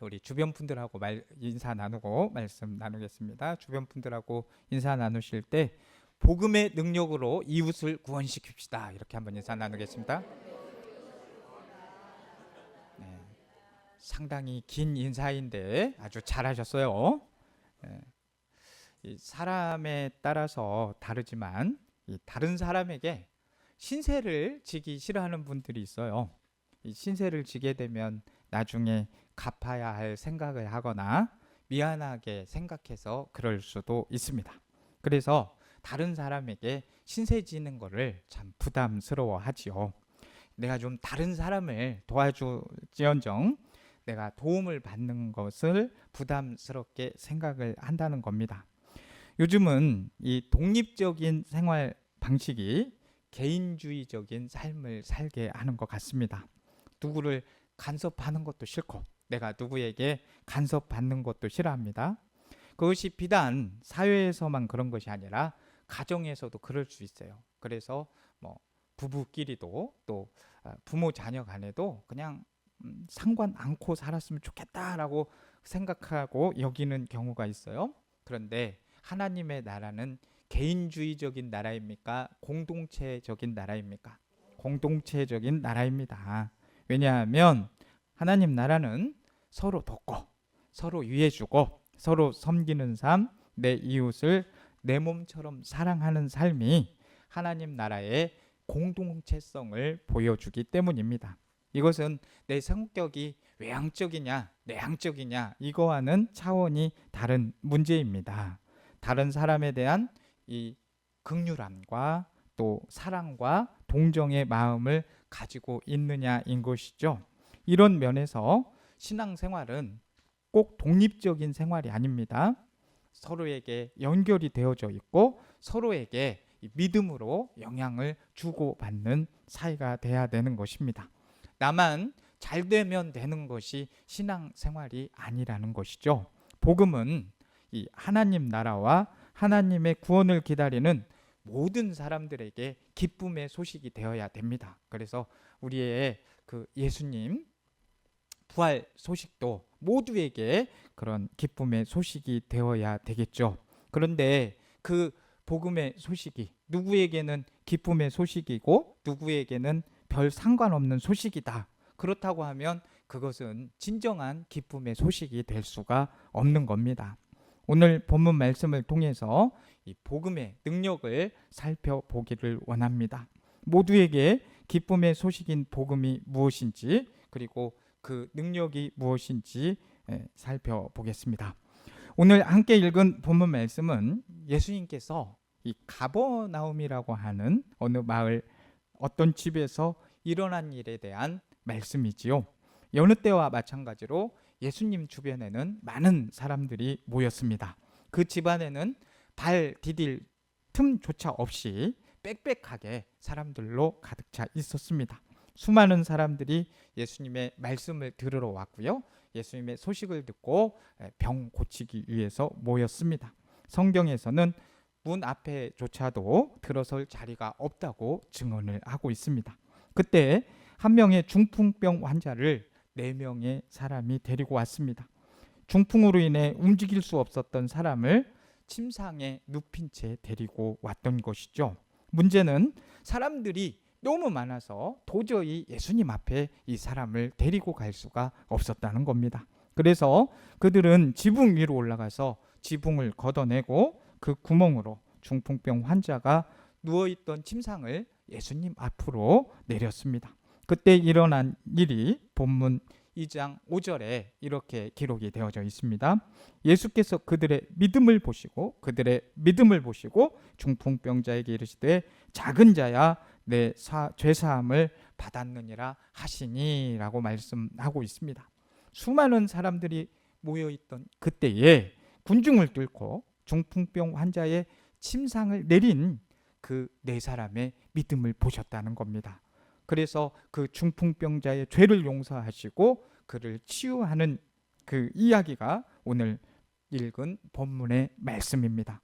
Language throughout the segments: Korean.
우리 주변 분들하고 말 인사 나누고 말씀 나누겠습니다. 주변 분들하고 인사 나누실 때 복음의 능력으로 이웃을 구원시킵시다. 이렇게 한번 인사 나누겠습니다. 네, 상당히 긴 인사인데 아주 잘하셨어요. 네, 이 사람에 따라서 다르지만 이 다른 사람에게 신세를 지기 싫어하는 분들이 있어요. 이 신세를 지게 되면 나중에 갚아야 할 생각을 하거나 미안하게 생각해서 그럴 수도 있습니다. 그래서 다른 사람에게 신세 지는 거를 참 부담스러워 하지요. 내가 좀 다른 사람을 도와줄지언정 내가 도움을 받는 것을 부담스럽게 생각을 한다는 겁니다. 요즘은 이 독립적인 생활 방식이 개인주의적인 삶을 살게 하는 것 같습니다. 누구를 간섭하는 것도 싫고 내가 누구에게 간섭받는 것도 싫어합니다. 그것이 비단 사회에서만 그런 것이 아니라 가정에서도 그럴 수 있어요. 그래서 뭐 부부끼리도 또 아, 부모 자녀 간에도 그냥 음, 상관 않고 살았으면 좋겠다라고 생각하고 여기는 경우가 있어요. 그런데 하나님의 나라는 개인주의적인 나라입니까? 공동체적인 나라입니까? 공동체적인 나라입니다. 왜냐하면 하나님 나라는 서로 돕고 서로 위해주고 서로 섬기는 삶, 내 이웃을 내 몸처럼 사랑하는 삶이 하나님 나라의 공동체성을 보여주기 때문입니다. 이것은 내 성격이 외향적이냐 내향적이냐 이거와는 차원이 다른 문제입니다. 다른 사람에 대한 이 극률함과 또 사랑과 동정의 마음을 가지고 있느냐인 것이죠. 이런 면에서 신앙생활은 꼭 독립적인 생활이 아닙니다. 서로에게 연결이 되어져 있고 서로에게 믿음으로 영향을 주고 받는 사이가 돼야 되는 것입니다. 나만 잘 되면 되는 것이 신앙 생활이 아니라는 것이죠. 복음은 이 하나님 나라와 하나님의 구원을 기다리는 모든 사람들에게 기쁨의 소식이 되어야 됩니다. 그래서 우리의 그 예수님 부활 소식도 모두에게 그런 기쁨의 소식이 되어야 되겠죠. 그런데 그 복음의 소식이 누구에게는 기쁨의 소식이고 누구에게는 별 상관없는 소식이다. 그렇다고 하면 그것은 진정한 기쁨의 소식이 될 수가 없는 겁니다. 오늘 본문 말씀을 통해서 이 복음의 능력을 살펴보기를 원합니다. 모두에게 기쁨의 소식인 복음이 무엇인지 그리고 그 능력이 무엇인지 예, 살펴보겠습니다. 오늘 함께 읽은 본문 말씀은 예수님께서 이 가버나움이라고 하는 어느 마을 어떤 집에서 일어난 일에 대한 말씀이지요. 여느 때와 마찬가지로 예수님 주변에는 많은 사람들이 모였습니다. 그 집안에는 발 디딜 틈조차 없이 빽빽하게 사람들로 가득 차 있었습니다. 수많은 사람들이 예수님의 말씀을 들으러 왔고요. 예수님의 소식을 듣고 병 고치기 위해서 모였습니다. 성경에서는 문 앞에조차도 들어설 자리가 없다고 증언을 하고 있습니다. 그때 한 명의 중풍병 환자를 네 명의 사람이 데리고 왔습니다. 중풍으로 인해 움직일 수 없었던 사람을 침상에 눕힌 채 데리고 왔던 것이죠. 문제는 사람들이 너무 많아서 도저히 예수님 앞에 이 사람을 데리고 갈 수가 없었다는 겁니다. 그래서 그들은 지붕 위로 올라가서 지붕을 걷어내고 그 구멍으로 중풍병 환자가 누워있던 침상을 예수님 앞으로 내렸습니다. 그때 일어난 일이 본문 2장 5절에 이렇게 기록이 되어져 있습니다. 예수께서 그들의 믿음을 보시고 그들의 믿음을 보시고 중풍병자에게 이르시되 작은 자야 내 죄사함을 받았느니라 하시니라고 말씀하고 있습니다. 수많은 사람들이 모여 있던 그때에 군중을 뚫고 중풍병 환자의 침상을 내린 그 네 사람의 믿음을 보셨다는 겁니다. 그래서 그 중풍병자의 죄를 용서하시고 그를 치유하는 그 이야기가 오늘 읽은 본문의 말씀입니다.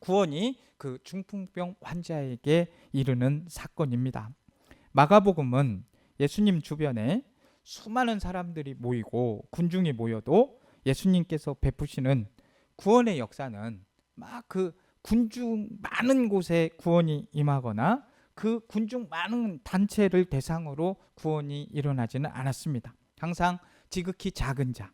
구원이 그 중풍병 환자에게 이르는 사건입니다. 마가복음은 예수님 주변에 수많은 사람들이 모이고 군중이 모여도 예수님께서 베푸시는 구원의 역사는 막 그 군중 많은 곳에 구원이 임하거나 그 군중 많은 단체를 대상으로 구원이 일어나지는 않았습니다. 항상 지극히 작은 자,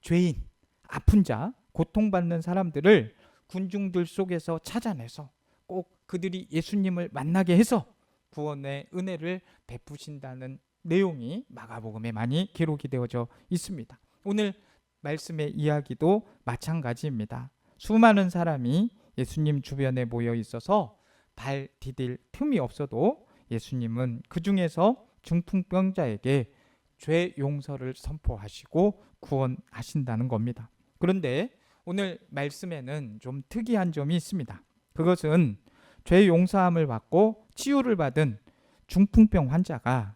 죄인, 아픈 자, 고통받는 사람들을 군중들 속에서 찾아내서 꼭 그들이 예수님을 만나게 해서 구원의 은혜를 베푸신다는 내용이 마가복음에 많이 기록이 되어져 있습니다. 오늘 말씀의 이야기도 마찬가지입니다. 수많은 사람이 예수님 주변에 모여 있어서 발 디딜 틈이 없어도 예수님은 그 중에서 중풍병자에게 죄 용서를 선포하시고 구원하신다는 겁니다. 그런데 오늘 말씀에는 좀 특이한 점이 있습니다. 그것은 죄 용서함을 받고 치유를 받은 중풍병 환자가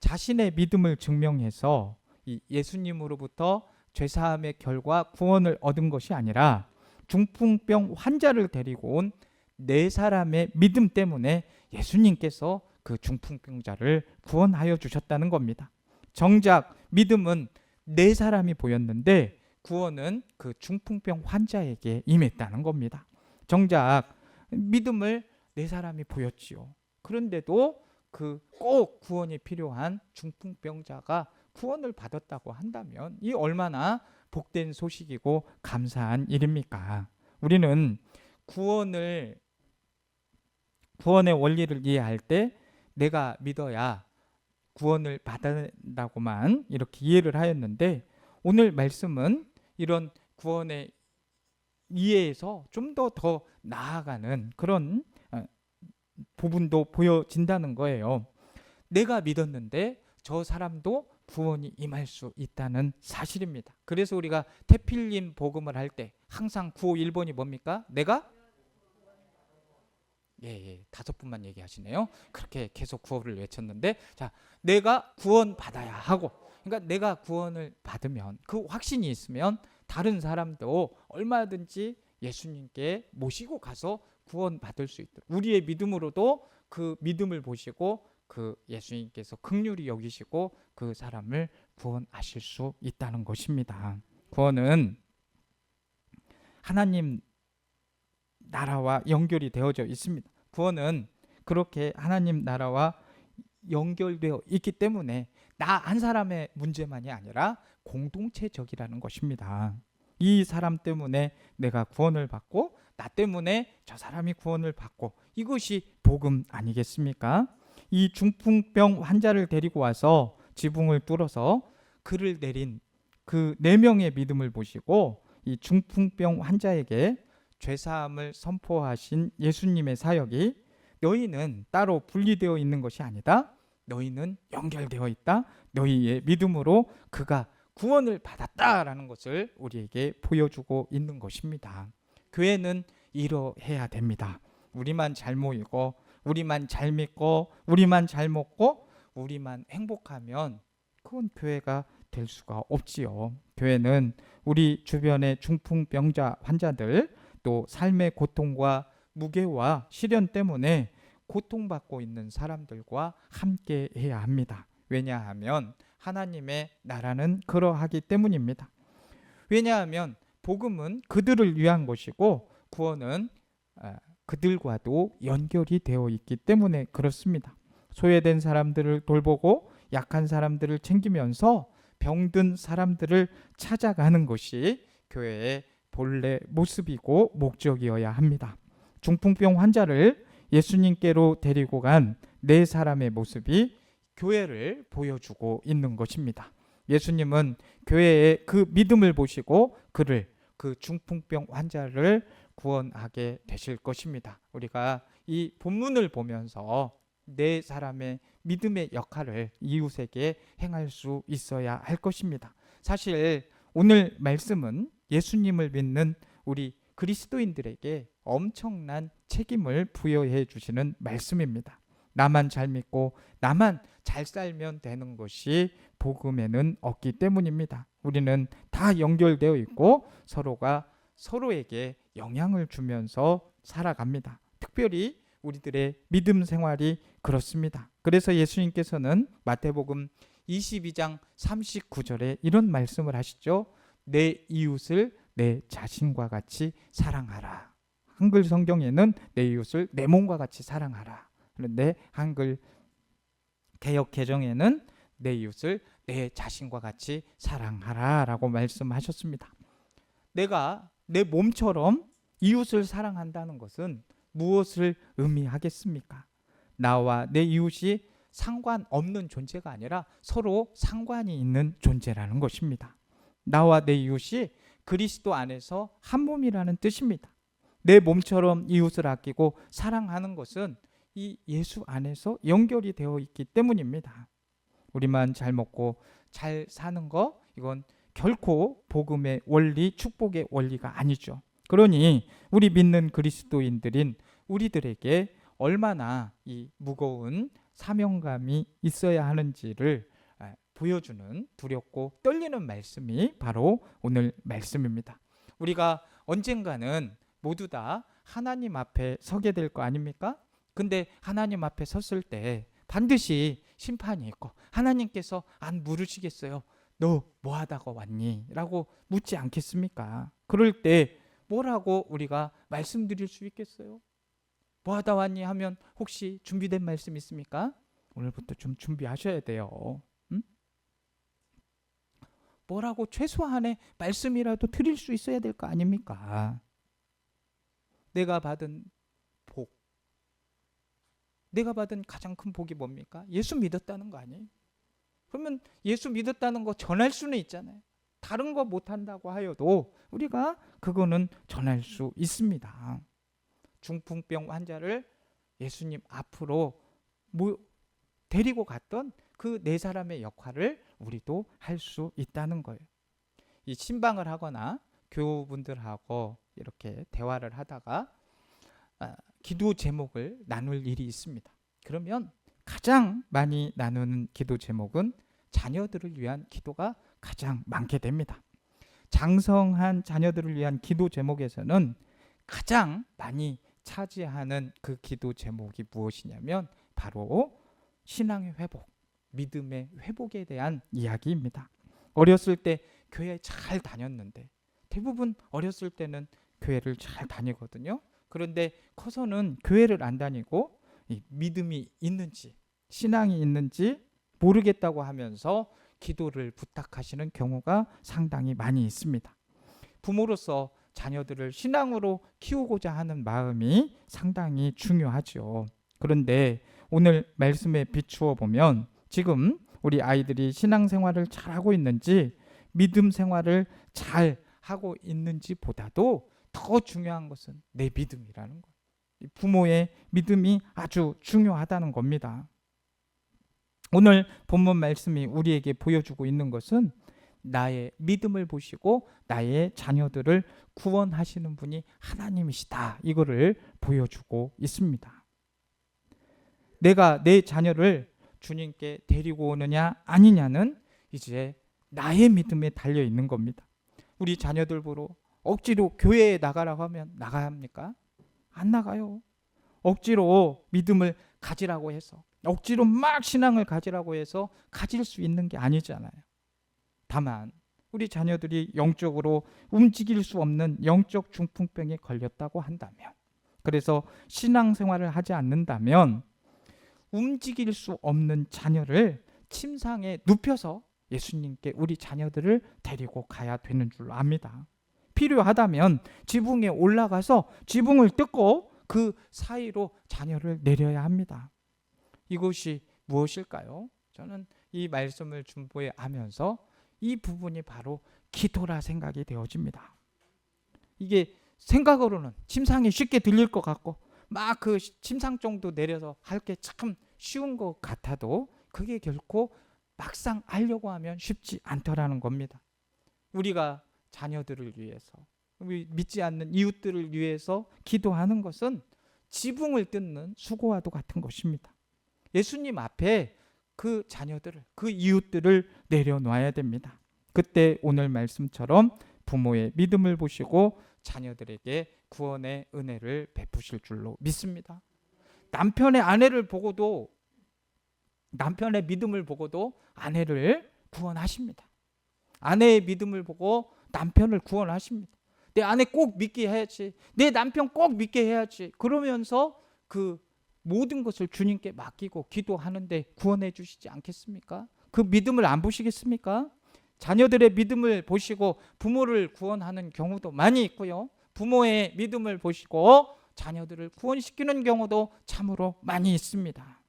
자신의 믿음을 증명해서 이 예수님으로부터 죄사함의 결과 구원을 얻은 것이 아니라 중풍병 환자를 데리고 온 네 사람의 믿음 때문에 예수님께서 그 중풍병자를 구원하여 주셨다는 겁니다. 정작 믿음은 네 사람이 보였는데 구원은 그 중풍병 환자에게 임했다는 겁니다. 정작 믿음을 네 사람이 보였지요. 그런데도 그 꼭 구원이 필요한 중풍병자가 구원을 받았다고 한다면 이 얼마나 복된 소식이고 감사한 일입니까? 우리는 구원을 구원의 원리를 이해할 때 내가 믿어야 구원을 받는다고만 이렇게 이해를 하였는데 오늘 말씀은 이런 구원의 이해에서 좀 더더 나아가는 그런 어, 부분도 보여진다는 거예요. 내가 믿었는데 저 사람도 구원이 임할 수 있다는 사실입니다. 그래서 우리가 태필린 복음을 할 때 항상 구호 1번이 뭡니까? 내가 예, 예, 다섯 분만 얘기하시네요. 그렇게 계속 구호를 외쳤는데, 자, 내가 구원 받아야 하고, 그러니까 내가 구원을 받으면 그 확신이 있으면 다른 사람도 얼마든지 예수님께 모시고 가서 구원 받을 수 있도록 우리의 믿음으로도 그 믿음을 보시고 그 예수님께서 극률이 여기시고 그 사람을 구원하실 수 있다는 것입니다. 구원은 하나님 나라와 연결이 되어져 있습니다. 구원은 그렇게 하나님 나라와 연결되어 있기 때문에 나 한 사람의 문제만이 아니라 공동체적이라는 것입니다. 이 사람 때문에 내가 구원을 받고 나 때문에 저 사람이 구원을 받고 이것이 복음 아니겠습니까? 이 중풍병 환자를 데리고 와서 지붕을 뚫어서 그를 내린 그 네 명의 믿음을 보시고 이 중풍병 환자에게 죄사함을 선포하신 예수님의 사역이 너희는 따로 분리되어 있는 것이 아니다. 너희는 연결되어 있다. 너희의 믿음으로 그가 구원을 받았다라는 것을 우리에게 보여주고 있는 것입니다. 교회는 이러해야 됩니다. 우리만 잘 모이고 우리만 잘 믿고 우리만 잘 먹고 우리만 행복하면 그건 교회가 될 수가 없지요. 교회는 우리 주변의 중풍병자 환자들 또 삶의 고통과 무게와 시련 때문에 고통받고 있는 사람들과 함께 해야 합니다. 왜냐하면 하나님의 나라는 그러하기 때문입니다. 왜냐하면 복음은 그들을 위한 것이고 구원은 아, 그들과도 연결이 되어 있기 때문에 그렇습니다. 소외된 사람들을 돌보고 약한 사람들을 챙기면서 병든 사람들을 찾아가는 것이 교회의 본래 모습이고 목적이어야 합니다. 중풍병 환자를 예수님께로 데리고 간 네 사람의 모습이 교회를 보여주고 있는 것입니다. 예수님은 교회의 그 믿음을 보시고 그를 그 중풍병 환자를 구원하게 되실 것입니다. 우리가 이 본문을 보면서 네 사람의 믿음의 역할을 이웃에게 행할 수 있어야 할 것입니다. 사실 오늘 말씀은 예수님을 믿는 우리 그리스도인들에게 엄청난 책임을 부여해 주시는 말씀입니다. 나만 잘 믿고 나만 잘 살면 되는 것이 복음에는 없기 때문입니다. 우리는 다 연결되어 있고 서로가 서로에게 영향을 주면서 살아갑니다. 특별히 우리들의 믿음 생활이 그렇습니다. 그래서 예수님께서는 마태복음 22장 39절에 이런 말씀을 하시죠. 내 이웃을 내 자신과 같이 사랑하라. 한글 성경에는 내 이웃을 내 몸과 같이 사랑하라. 그런데 한글 개혁 개정에는 내 이웃을 내 자신과 같이 사랑하라라고 말씀하셨습니다. 내가 내 몸처럼 이웃을 사랑한다는 것은 무엇을 의미하겠습니까? 나와 내 이웃이 상관없는 존재가 아니라 서로 상관이 있는 존재라는 것입니다. 나와 내 이웃이 그리스도 안에서 한 몸이라는 뜻입니다. 내 몸처럼 이웃을 아끼고 사랑하는 것은 이 예수 안에서 연결이 되어 있기 때문입니다. 우리만 잘 먹고 잘 사는 거 이건 결코 복음의 원리, 축복의 원리가 아니죠. 그러니 우리 믿는 그리스도인들인 우리들에게 얼마나 이 무거운 사명감이 있어야 하는지를 아, 보여주는 두렵고 떨리는 말씀이 바로 오늘 말씀입니다. 우리가 언젠가는 모두 다 하나님 앞에 서게 될 거 아닙니까? 근데 하나님 앞에 섰을 때 반드시 심판이 있고 하나님께서 안 물으시겠어요. 너 뭐 하다가 왔니? 라고 묻지 않겠습니까? 그럴 때 뭐라고 우리가 말씀드릴 수 있겠어요? 뭐 하다 왔니 하면 혹시 준비된 말씀 있습니까? 오늘부터 좀 준비하셔야 돼요. 음? 뭐라고 최소한의 말씀이라도 드릴 수 있어야 될 거 아닙니까? 내가 받은 복. 내가 받은 가장 큰 복이 뭡니까? 예수 믿었다는 거 아니에요? 그러면 예수 믿었다는 거 전할 수는 있잖아요. 다른 거 못한다고 하여도 우리가 그거는 전할 수 있습니다. 중풍병 환자를 예수님 앞으로 모, 데리고 갔던 그 네 사람의 역할을 우리도 할 수 있다는 거예요. 이 신방을 하거나 교우분들하고 이렇게 대화를 하다가 아, 기도 제목을 나눌 일이 있습니다. 그러면 가장 많이 나누는 기도 제목은 자녀들을 위한 기도가 가장 많게 됩니다. 장성한 자녀들을 위한 기도 제목에서는 가장 많이 차지하는 그 기도 제목이 무엇이냐면 바로 신앙의 회복, 믿음의 회복에 대한 이야기입니다. 어렸을 때 교회 잘 다녔는데 대부분 어렸을 때는 교회를 잘 다니거든요. 그런데 커서는 교회를 안 다니고 믿음이 있는지 신앙이 있는지 모르겠다고 하면서 기도를 부탁하시는 경우가 상당히 많이 있습니다. 부모로서 자녀들을 신앙으로 키우고자 하는 마음이 상당히 중요하죠. 그런데 오늘 말씀에 비추어 보면 지금 우리 아이들이 신앙 생활을 잘하고 있는지 믿음 생활을 잘 하고 있는지 보다도 더 중요한 것은 내 믿음이라는 것. 부모의 믿음이 아주 중요하다는 겁니다. 오늘 본문 말씀이 우리에게 보여주고 있는 것은 나의 믿음을 보시고 나의 자녀들을 구원하시는 분이 하나님이시다. 이거를 보여주고 있습니다. 내가 내 자녀를 주님께 데리고 오느냐 아니냐는 이제 나의 믿음에 달려 있는 겁니다. 우리 자녀들 보러 억지로 교회에 나가라고 하면 나가야 합니까? 안 나가요. 억지로 믿음을 가지라고 해서 억지로 막 신앙을 가지라고 해서 가질 수 있는 게 아니잖아요. 다만 우리 자녀들이 영적으로 움직일 수 없는 영적 중풍병에 걸렸다고 한다면 그래서 신앙생활을 하지 않는다면 움직일 수 없는 자녀를 침상에 눕혀서 예수님께 우리 자녀들을 데리고 가야 되는 줄 압니다. 필요하다면 지붕에 올라가서 지붕을 뜯고 그 사이로 자녀를 내려야 합니다. 이것이 무엇일까요? 저는 이 말씀을 준비해 하면서 이 부분이 바로 기도라 생각이 되어집니다. 이게 생각으로는 침상이 쉽게 들릴 것 같고 막 그 침상 정도 내려서 할 게 참 쉬운 것 같아도 그게 결코 막상 하려고 하면 쉽지 않더라는 겁니다. 우리가 자녀들을 위해서 믿지 않는 이웃들을 위해서 기도하는 것은 지붕을 뜯는 수고와도 같은 것입니다. 예수님 앞에 그 자녀들을 그 이웃들을 내려놔야 됩니다. 그때 오늘 말씀처럼 부모의 믿음을 보시고 자녀들에게 구원의 은혜를 베푸실 줄로 믿습니다. 남편의 아내를 보고도 남편의 믿음을 보고도 아내를 구원하십니다. 아내의 믿음을 보고 남편을 구원하십니다. 내 아내 꼭 믿게 해야지. 내 남편 꼭 믿게 해야지. 그러면서 그 모든 것을 주님께 맡기고 기도하는데 구원해 주시지 않겠습니까? 그 믿음을 안 보시겠습니까? 자녀들의 믿음을 보시고 부모를 구원하는 경우도 많이 있고요. 부모의 믿음을 보시고 자녀들을 구원시키는 경우도 참으로 많이 있습니다.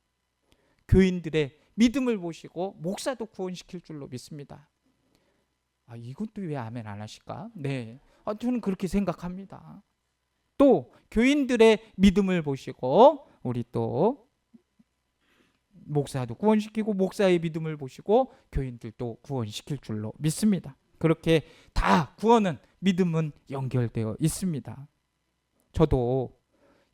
교인들의 믿음을 보시고 목사도 구원시킬 줄로 믿습니다. 아, 이것도 왜 아멘 안 하실까? 네. 아, 저는 그렇게 생각합니다. 또 교인들의 믿음을 보시고 우리 또 목사도 구원시키고 목사의 믿음을 보시고 교인들도 구원시킬 줄로 믿습니다. 그렇게 다 구원은 믿음은 연결되어 있습니다. 저도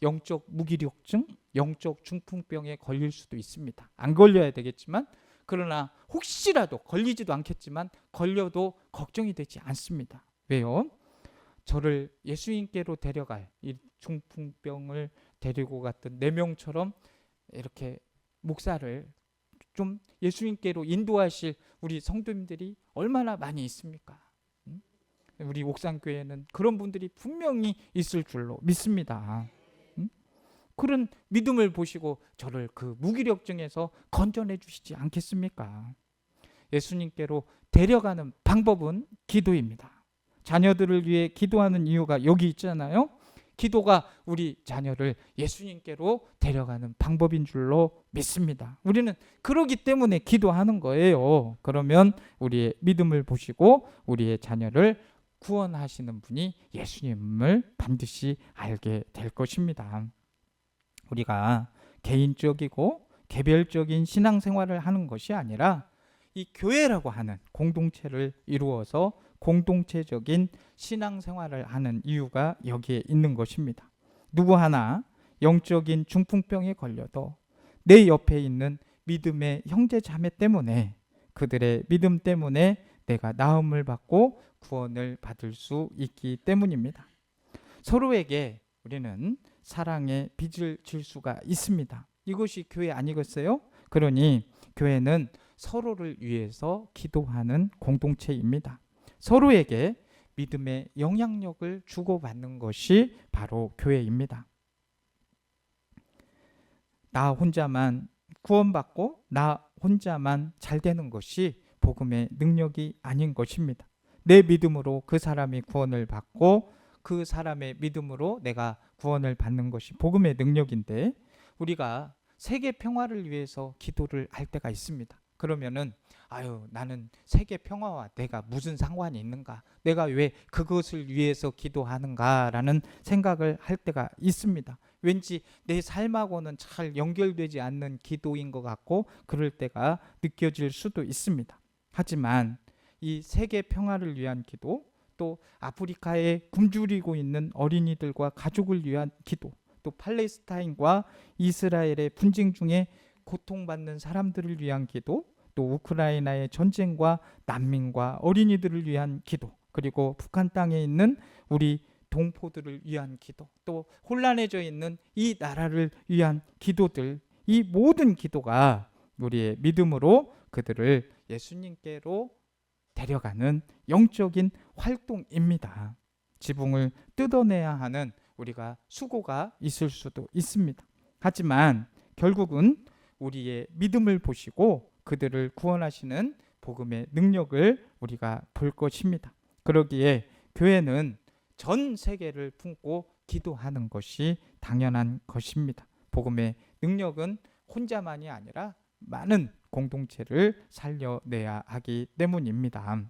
영적 무기력증, 영적 중풍병에 걸릴 수도 있습니다. 안 걸려야 되겠지만 그러나 혹시라도 걸리지도 않겠지만 걸려도 걱정이 되지 않습니다. 왜요? 저를 예수님께로 데려갈 이 중풍병을 데리고 갔던 네 명처럼 이렇게 목사를 좀 예수님께로 인도하실 우리 성도님들이 얼마나 많이 있습니까? 음? 우리 옥상교회는 그런 분들이 분명히 있을 줄로 믿습니다. 음? 그런 믿음을 보시고 저를 그 무기력증에서 건져내 주시지 않겠습니까? 예수님께로 데려가는 방법은 기도입니다. 자녀들을 위해 기도하는 이유가 여기 있잖아요. 기도가 우리 자녀를 예수님께로 데려가는 방법인 줄로 믿습니다. 우리는 그러기 때문에 기도하는 거예요. 그러면 우리의 믿음을 보시고 우리의 자녀를 구원하시는 분이 예수님을 반드시 알게 될 것입니다. 우리가 개인적이고 개별적인 신앙생활을 하는 것이 아니라 이 교회라고 하는 공동체를 이루어서 공동체적인 신앙생활을 하는 이유가 여기에 있는 것입니다. 누구 하나 영적인 중풍병에 걸려도 내 옆에 있는 믿음의 형제 자매 때문에 그들의 믿음 때문에 내가 나음을 받고 구원을 받을 수 있기 때문입니다. 서로에게 우리는 사랑의 빚을 질 수가 있습니다. 이것이 교회 아니겠어요? 그러니 교회는 서로를 위해서 기도하는 공동체입니다. 서로에게 믿음의 영향력을 주고받는 것이 바로 교회입니다. 나 혼자만 구원받고 나 혼자만 잘 되는 것이 복음의 능력이 아닌 것입니다. 내 믿음으로 그 사람이 구원을 받고 그 사람의 믿음으로 내가 구원을 받는 것이 복음의 능력인데 우리가 세계 평화를 위해서 기도를 할 때가 있습니다. 그러면은 아유 나는 세계 평화와 내가 무슨 상관이 있는가? 내가 왜 그것을 위해서 기도하는가라는 생각을 할 때가 있습니다. 왠지 내 삶하고는 잘 연결되지 않는 기도인 것 같고 그럴 때가 느껴질 수도 있습니다. 하지만 이 세계 평화를 위한 기도 또 아프리카에 굶주리고 있는 어린이들과 가족을 위한 기도 또 팔레스타인과 이스라엘의 분쟁 중에 고통받는 사람들을 위한 기도 또 우크라이나의 전쟁과 난민과 어린이들을 위한 기도 그리고 북한 땅에 있는 우리 동포들을 위한 기도 또 혼란해져 있는 이 나라를 위한 기도들 이 모든 기도가 우리의 믿음으로 그들을 예수님께로 데려가는 영적인 활동입니다. 지붕을 뜯어내야 하는 우리가 수고가 있을 수도 있습니다. 하지만 결국은 우리의 믿음을 보시고 그들을 구원하시는 복음의 능력을 우리가 볼 것입니다. 그러기에 교회는 전 세계를 품고 기도하는 것이 당연한 것입니다. 복음의 능력은 혼자만이 아니라 많은 공동체를 살려내야 하기 때문입니다.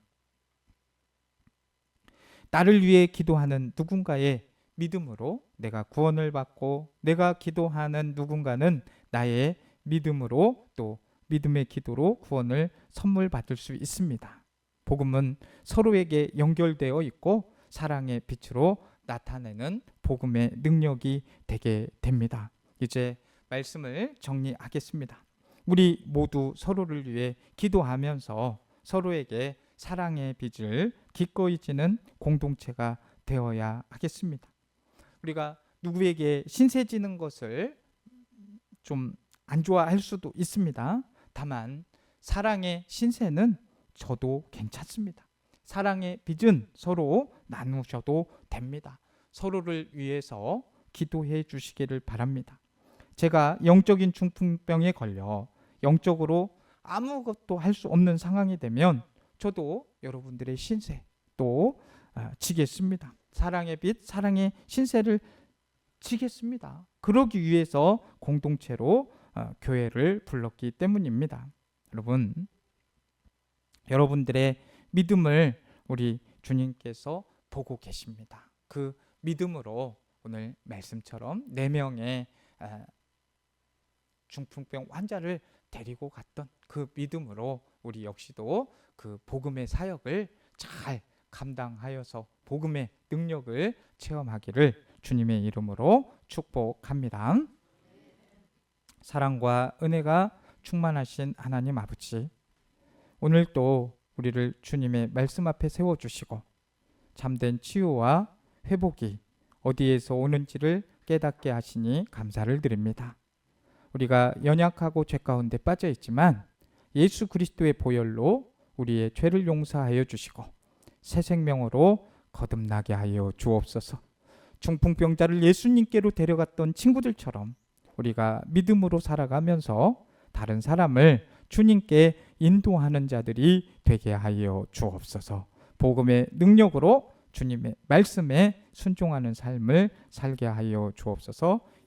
나를 위해 기도하는 누군가의 믿음으로 내가 구원을 받고 내가 기도하는 누군가는 나의 믿음으로 또 믿음의 기도로 구원을 선물 받을 수 있습니다. 복음은 서로에게 연결되어 있고 사랑의 빛으로 나타내는 복음의 능력이 되게 됩니다. 이제 말씀을 정리하겠습니다. 우리 모두 서로를 위해 기도하면서 서로에게 사랑의 빛을 기꺼이 지는 공동체가 되어야 하겠습니다. 우리가 누구에게 신세 지는 것을 좀 안 좋아할 수도 있습니다. 다만 사랑의 신세는 저도 괜찮습니다. 사랑의 빚은 서로 나누셔도 됩니다. 서로를 위해서 기도해 주시기를 바랍니다. 제가 영적인 중풍병에 걸려 영적으로 아무것도 할 수 없는 상황이 되면 저도 여러분들의 신세 또 아, 지겠습니다. 사랑의 빛, 사랑의 신세를 지겠습니다. 그러기 위해서 공동체로 어, 교회를 불렀기 때문입니다. 여러분, 여러분들의 믿음을 우리 주님께서 보고 계십니다. 그 믿음으로 오늘 말씀처럼 네 명의 아, 중풍병 환자를 데리고 갔던 그 믿음으로 우리 역시도 그 복음의 사역을 잘 감당하여서 복음의 능력을 체험하기를 주님의 이름으로 축복합니다. 사랑과 은혜가 충만하신 하나님 아버지, 오늘도 우리를 주님의 말씀 앞에 세워 주시고 잠든 치유와 회복이 어디에서 오는지를 깨닫게 하시니 감사를 드립니다. 우리가 연약하고 죄 가운데 빠져 있지만 예수 그리스도의 보혈로 우리의 죄를 용서하여 주시고 새 생명으로 거듭나게 하여 주옵소서. 중풍병자를 예수님께로 데려갔던 친구들처럼 우리가 믿음으로 살아가면서 다른 사람을 주님께 인도하는 자들이 되게 하여 주옵소서. 복음의 능력으로 주님의 말씀에 순종하는 삶을 살게 하여 주옵소서.